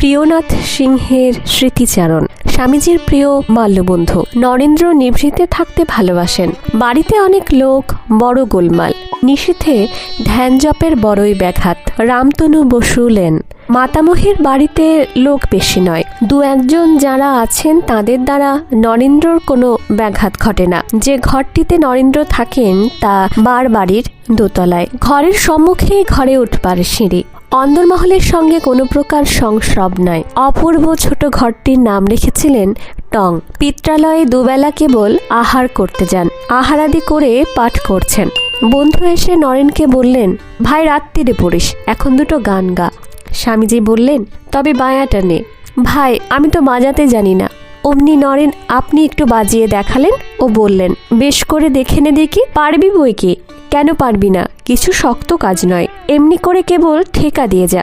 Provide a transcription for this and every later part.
প্রিয়নাথ সিংহের স্মৃতিচারণ। স্বামীজির প্রিয় মাল্যবন্ধু নরেন্দ্র নিভৃতে থাকতে ভালোবাসেন। বাড়িতে অনেক লোক, বড় গোলমাল। নিশীথে ধ্যান জপের বড়ই ব্যাঘাত। রামতনু বসুলেন মাতামহীর বাড়িতে লোক বেশি নয়। দু একজন যারা আছেন, তাদের দ্বারা নরেন্দ্রর কোনো ব্যাঘাত ঘটে না। যে ঘরটিতে নরেন্দ্র থাকেন, তা বার বাড়ির দোতলায়। ঘরের সম্মুখে ঘরে উঠবার সিঁড়ি। অন্দরমহলের সঙ্গে কোনো প্রকার সংস্রব নয়। অপূর্ব ছোট ঘরটির নাম রেখেছিলেন টং। পিত্রালয়ে দুবেলা কেবল আহার করতে যান। আহারাদি করে পাঠ করছেন। বন্ধু এসে নরেনকে বললেন, ভাই রাত্রিরে পড়িস, এখন দুটো গান গা। স্বামীজি বললেন, তবে বায়াটা নে। ভাই, আমি তো বাজাতে জানি না। অমনি নরেন, আপনি একটু বাজিয়ে দেখালেন? ও বললেন, বেশ করে দেখে নে দেখি, পারবি বই কি? কেন পারবি না? কিছু শক্ত কাজ নয়। এমনি করে কেবল ঠেকা দিয়ে যা।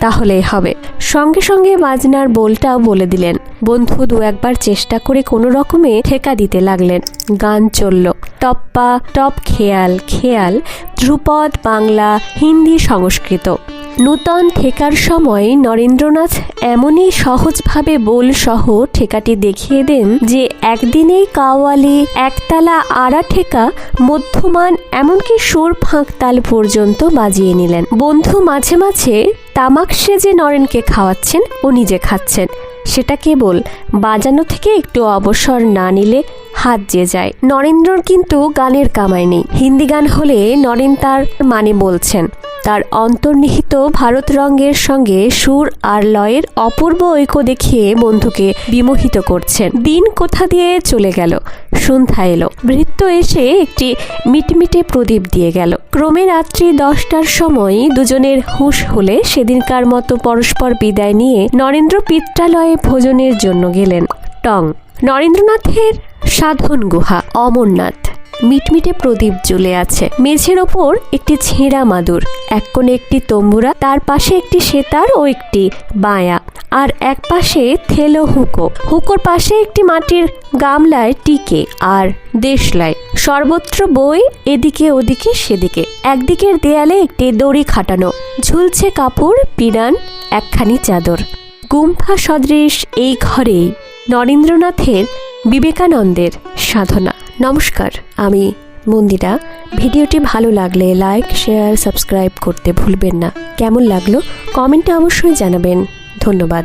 তাহলেই হবে। সঙ্গে সঙ্গে বাজনার বোলটাও বলে দিলেন। বন্ধু দু একবার চেষ্টা করে কোনো রকমে ঠেকা দিতে লাগলেন। গান চলল। টপ্পা, টপ খেয়াল খেয়াল, ধ্রুপদ বাংলা হিন্দি সংস্কৃত। নূতন ঠেকার সময় নরেন্দ্রনাথ এমনই সহজভাবে বোল সহ ঠেকাটি দেখিয়ে দেন যে একদিনেই কাওয়ালি, একতালা আড়া ঠেকা, মধ্যমান এমনকি সুর ফাঁক তাল পর্যন্ত বাজিয়ে নিলেন। বন্ধু মাঝে মাঝে তামাক সেজে নরেনকে খাওয়াচ্ছেন ও নিজে খাচ্ছেন। সেটা কেবল বাজানো থেকে একটু অবসর না নিলে হাত যে যায়। নরেন্দ্রর কিন্তু গানের কামাই নেই। হিন্দি গান হলে নরেন তার মানে বলছেন। তার অন্তর্নিহিত ভারত রঙ্গের সঙ্গে সুর আর লয়ের অপূর্ব ঐক্য দেখিয়ে বন্ধুকে বিমোহিত করছেন। দিন কোথা দিয়ে চলে গেল? সন্ধ্যা এলো। ভৃত্য এসে একটি মিটমিটে প্রদীপ দিয়ে গেল। ক্রমে রাত্রি দশটার সময় দুজনের হুঁশ হলে সেদিনকার মতো পরস্পর বিদায় নিয়ে নরেন্দ্র পিত্রালয়ে ভোজনের জন্য গেলেন। টং। নরেন্দ্রনাথের সাধন গুহা, অমরনাথ। মিটমিটে প্রদীপ জ্বলে আছে। মেঝের ওপর একটি ছেঁড়া মাদুর, এক কোণে একটি তম্বুরা, তার পাশে একটি সেতার ও একটি বায়া, আর এক পাশে থেলো হুকো। হুকোর পাশে একটি মাটির গামলায় টিকে আর দেশলায় সর্বত্র বই এদিকে ওদিকে সেদিকে। একদিকের দেয়ালে একটি দড়ি খাটানো। ঝুলছে কাপড়, পিরান, একখানি চাদর। গুম্ফা সদৃশ এই ঘরেই নরেন্দ্রনাথের বিবেকানন্দের সাধনা। নমস্কার, আমি মন্দিরা। ভিডিওটি ভালো লাগলে লাইক, শেয়ার, সাবস্ক্রাইব করতে ভুলবেন না। কেমন লাগল? কমেন্টে অবশ্যই জানাবেন। ধন্যবাদ।